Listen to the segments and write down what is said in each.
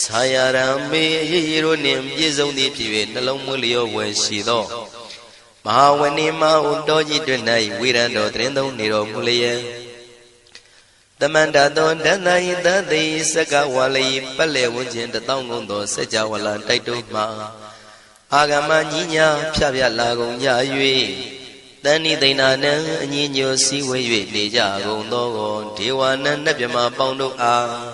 ဆာယရံမေရေရေတို့နှင့်ပြည့်စုံသည်ဖြစ်၍နှလုံးမွေးလျောဝယ်ရှိသောမဟာဝဏိမဟုတော်ကြီးတွင်၌ဝိရံတော်တရင်သုံးနေတော်မူလျက်တမန္တသောဒန္တယသတိစကဝါလိပက်လေဝန်းကျင်တထောင်ကုန်သောစัจ java လာတိုက်တို့မှာအာဂမညီညာဖြပြလာကုန်ကြ၍တဏိသိဏနံအညီညွတ်စည်းဝေး၍နေကြကုန်သောဒေဝနံနတ်မြမပေါင်းတို့အား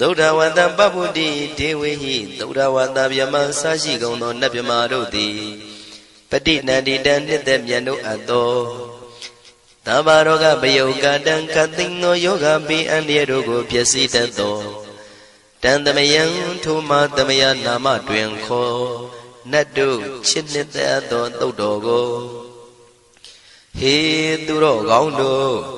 သုဒ္ဓဝန္တပပုတ္တိဒေဝေဟိသုဒ္ဓဝန္တဗျမဆာရှိကုန်သောနတ်မြမာတို့သည်ပဋိနန္တိတံနှစ်သက်မြတ်တို့အပ်သောသဗ္ဗရောဂပယုတ်ကတံခသိန်းသောယောဂပိအန္တရတို့ကိုပျက်စီးတတ်သောတန်တမယံထိုမတမယနာမတွင်ခေါ်နတ်တို့ချစ်နှစ်သက်သောသုတ်တော်ကိုဟေသူတော်ကောင်းတို့မ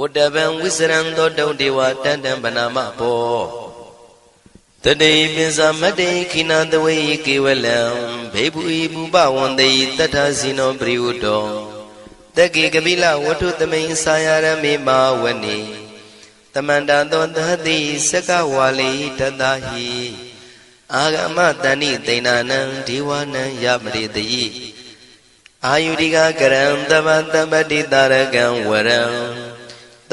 ဝတ္တဗံဝိစရံသောတုံဒေဝတန်တံဗနာမဘောတတိပိစမတေခိနာတဝေကေဝလံဘေဘူဤဘူပဝန္တေတတ္ထဇိနောပရိဝတ္တောတက္ကေကပိလဝတ္ထုသမိန်ဆာယရမေမာဝနေတမန္တသောသတိစကဝါလိတတဟိအာဂမတဏိသိဏနံဒေဝနံယမရိတယိအာယုရိကကရံတမတမတိတာရကံဝရံ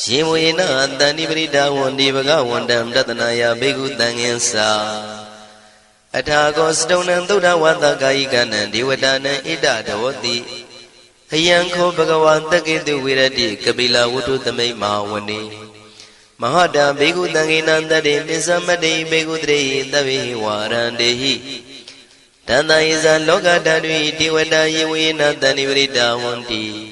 ရှင်ဝေနတန္တိပရိဒါဝန္ဒီဘဂဝန္တံတတနာယဘိက္ခုတံငင်္စာအထာကောစတုံနံသုဒ္ဓဝါသကာယိကနံဒေဝတာနံဣဒဒေဝတိအယံခောဘဂဝါတက္ကေတုဝိရတိကပိလဝတ္ထုသမိတ်မဟာဝနေမဟာတံဘေကုတံဂိနံတတေပိသမတေဘေကုတရေသဗ္ဗေဝါရန္တေဟိတန္တယေဇာလောကဓာတုတေဝတာယေဝေနတန္တိပရိတာဝန္တိဘ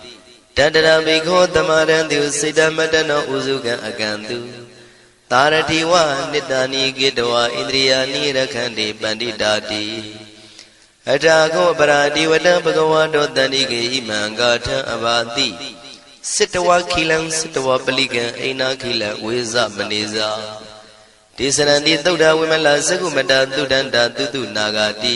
တတရဘိခောသမရံတုစေတမတနောဥစုကံအကံတုသာရတိဝနိတ္တာနိကေတဝဣန္ဒြိယာနိရခန္တိပန္တိတာတိအထာကောပရာတိဝတံဘဂဝါတောတန္တိကေဣမံဂါထံအဘာတိစစ်တဝခိလံစစ်တဝပလိကံအိနာခိလံဝေဇမနေဇာဒေသရန္တိသုဒ္ဓဝိမလသကုမတသုဒန္တာတုတုနာဂာတိ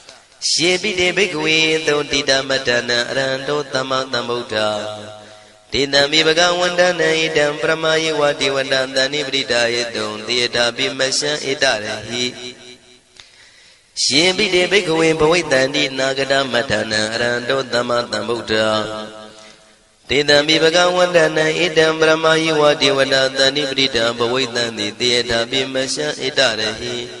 ယေပိတေဘိက္ခဝေသုတိတမတနံအရဟံတောသမ္မာသမ္ဗုဒ္ဓဒေတံမိဘဂဝန္တနံဣတံပရမယေဝတိဝတံတဏိပရိဒါယေတုံတေတာပိမရှံဣတရဟိရှင်ပိတေဘိက္ခဝေဘဝိတန္တိနာဂတမထနံအရဟံတောသမ္မာသမ္ဗုဒ္ဓတေတံမိဘဂဝန္တနံဣတံပရမယေဝတိဝတံတဏိပရိဒါဘဝိတန္တိတေတာပိမရှံဣတရဟိ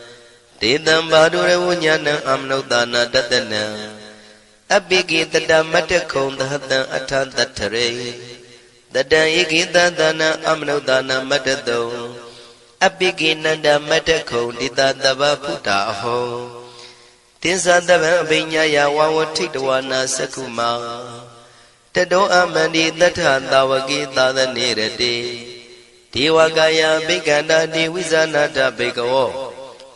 ဒေတံဘာဒုရဝညာဏံအမနုဿာနာတတနံအပိကိတတမတ္တခုံသဟတံအထတထရေတတံဧကိတသနံအမနုဿာနာမတ္တတုံအပိကိနန္ဒမတ္တခုံတိတတဗဖုတာအဟောတင်္သတဗံအပိညာယဝဝထိတဝနာသကုမာတတောအမန္တိတထသာဝကိသာသနေရတိဒေဝကာယဘိက္ခန္တာဒေဝိဇာနာတဘေကဝော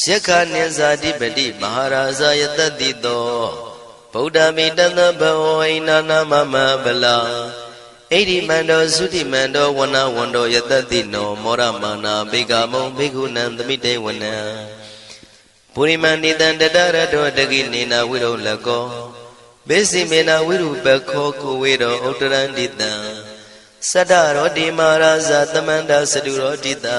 ရှက္ခနိဇာတိပတိမဟာရာဇယတတိတောဗုဒ္ဓမိတသဘဝိနာနာမမဗလာဣတိမန္တောသုတိမန္တောဝနဝန္တောယတတိနောမောရမာနာဘေကမုံဘေကုဏံသမိတေဝနံပုရိမန္တိတံတတရတောတကိနေနာဝိရုလကောဘေစီမေနာဝိရုပခောကိုဝေရောဥတရန္တိတံသတ္တရောတိမာရာဇသမန္တာစတုရောတိတံ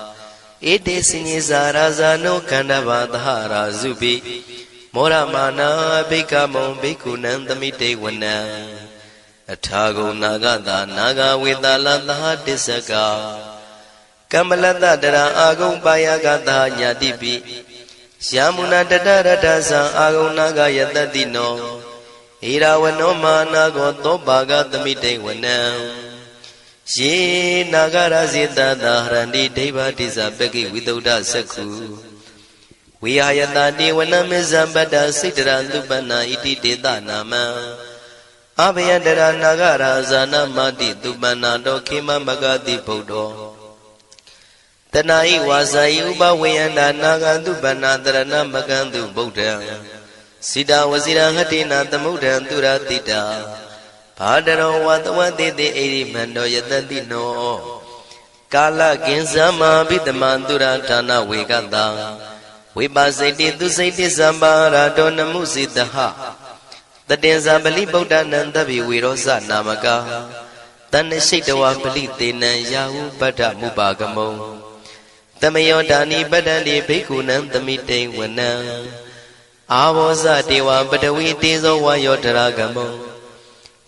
ဧတေစညေဇာရာဇာနောခန္ဓဘာသဟရာဇုပိမောရမာနာဘိက္ခမုံဘိက္ခုနံသမိတေဝနံအထာဂုံနာဂတာနာဂဝေတလသဟတစ္စကကမ္မလတတရာအာဂုံပါယကတာညာတိပိယာမုနာတတရတသံအာဂုံနာဂယတတိနောဣရာဝနောမာနာကောသောပါကသမိတေဝနံ ယေနာဂရဇေတသာဟရန္တိဒိဗ္ဗတိဇပကိဝိတုဒ္ဓသက္ခုဝိဟာယတတိဝနမေဇံပတ္တစိတ္တရသုပနာဣတိတေတနာမံအဘယတရနာဂရာဇာနမတိသူပနာတောခေမမဂတိဗုဒ္ဓောတဏှာဤဝါစာဤဥပဝေယန္တာနာဂန္တုပဏတရဏမကံတုဗုဒ္ဓံစိတာဝစီရဟတိနာသမုဒ္ဒံသူရတိတာ ဘာတရောဝတဝတိတိအိရိမန္တောယတတိနောကာလကင်ဇမဘိတမံသူရဌာနဝေကတံဝိပါစိတိသူစိတိသမ္ပါရာတောနမှုစိတဟတတင်္ဇာပလိဗုဒ္ဓနံတဗ္ဗေဝေရောဇနာမကာတဏ္ဍရှိတဝပလိတေနံယာဟုပတ္ထမုပါကမုံတမယောဒာနိပတ္တန္တိဘိက္ခုနံသမိတိဝနံအာဘောဇတေဝပတဝီတေဇောဝါယောတရာကမုံ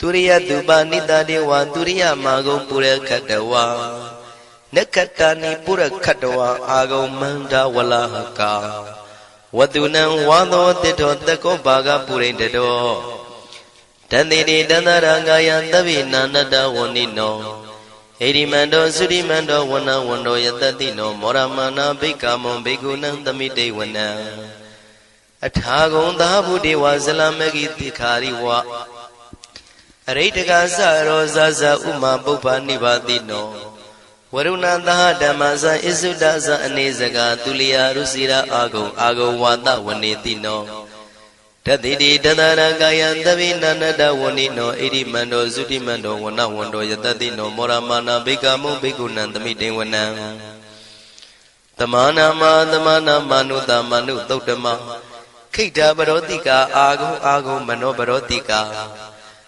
သူရိယတုပနိတတေဝသူရိယမာဂုံပုရခတဝါနက္ခတာနိပုရခတဝါအာဂုံမန္တဝလဟကာဝတုနံဝါသောတိတောတကောဘာဂပုရိတတောတန်တိတိတန္တရံကာယသဗ္ဗိနာနတဝဏိနောဟိရိမန္တောသုရိမန္တောဝနဝန္တောယတတိနောမောရမနာဘိက္ခမုံဘိက္ခုနံသမိတေဝနံအထာဂုံသာဘုဒေဝဇလမဂိတိခာရိဝ အရိတကသရောဇဇဥမာပုပ္ပနိဗ္ဗာတိနောဝရုဏသဟဓမ္မဇံဣစုဒဇံအနေစကာသူလျာရုစီရာအာဂုံအာဂုံဝါဒဝနေတိနောတတိတိတတရကာယံသဗိနန္တဝဏိနောဣရိမန္တောသုတိမန္တောဝနဝန္တောယတတိနောမောရမာနာဘိကမုဘိက္ခုနံသမိတေဝနံတမနာမတမနာမနုတမနုသုတ်တမခိတ္တပရောတိကာအာဂုံအာဂုံမနောပရောတိကာ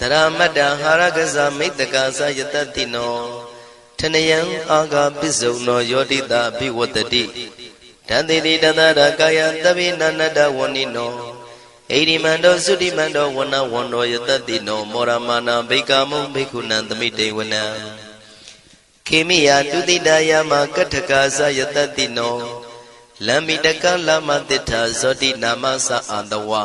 တရမတ္တဟာရကဇမိတ္တကသယတတိနောထနယံအာဂပစ္စုံနောယောတိတာဘိဝတ္တိတန်တိတိတတရကာယသဗ္ဗိနန္တဝဏိနောဣရိမန္တောသုတိမန္တောဝနဝန္တောယတတိနောမောရမနာဘိကမုံဘိက္ခုနံသမိတေဝနံခေမိယတုတိတယမကထကာသယတတိနောလမ္မိတကလမတိထာဇောတိနာမသအာတဝါ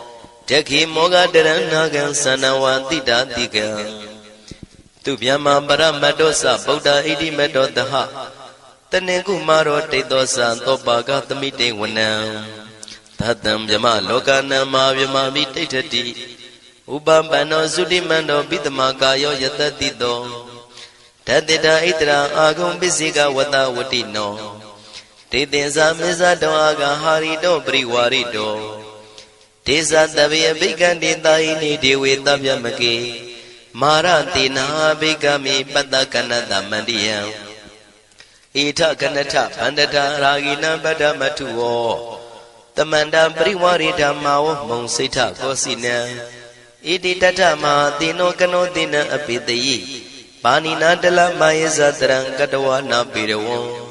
တခိမောဃတရဏဂံသနဝတိတာတိကံသူဗျမပရမတ္တောသဗုဒ္ဓဣတိမတ္တောတဟတနေကုမာရောတိတ်သောသံသောပါကသမိတေဝနံသတ္တံမြမလောကနံမာမြမမိတိဋ္ဌတိဥပပန္နောသုတိမန္တောပိတမကာယောယတတိတောတတေတာဣတရာအာဂုံပစ္စေကဝတဝတိနောတေတင်္ဇာမေဇတောအာဂဟာရိတောပရိဝါရိတော ဒေသတဗေဘိကံတေတာဟိနိဒေဝေတဗျမကေမာရတေနာဘိကမိပတ္တကနတမန္တိယံဣထကနထဗန္တတာရာဂိနံပတ္တမထုဝောတမန္တပရိဝရိဓမ္မာဝမုံစိဋ္ဌကောစီနံဣတိတထမဟာတိနောကနောတိနံအပိတယိပါဏိနာတလမယေဇတရံကတဝနာပေရဝံ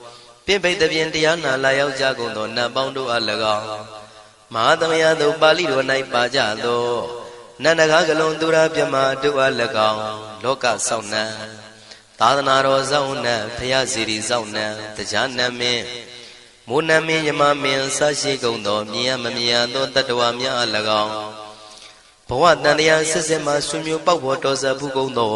ပြင့်ပိတ်တပြင်တရားနာလာရောက်ကြကုန်သောနတ်ပေါင်းတို့အား၎င်းမဟာသမယသို့ပါဠိတော်၌ပါကြသောနန္ဒကားကလုံးသူရာမြမတို့အား၎င်းလောကစောင့်နှံသာသနာတော်စောင့်နှံဖရာစီရီစောင့်နှံတရားနမင်းမိုးနမင်းယမမင်းဆရှိကုန်သောမြင်ရမမြင်သောတတ္တဝါများအား၎င်းဘဝတန်တရားဆက်ဆက်မှဆွေမျိုးပေါက်ပေါ်တော်ဆက်ဘူးကုန်သော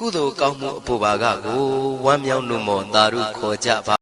ကုသိုလ်ကောင်းမှုအဖို့ပါကကိုဝမ်းမြောက်နှုတ်မော်သာဓုခေါ်ကြပါ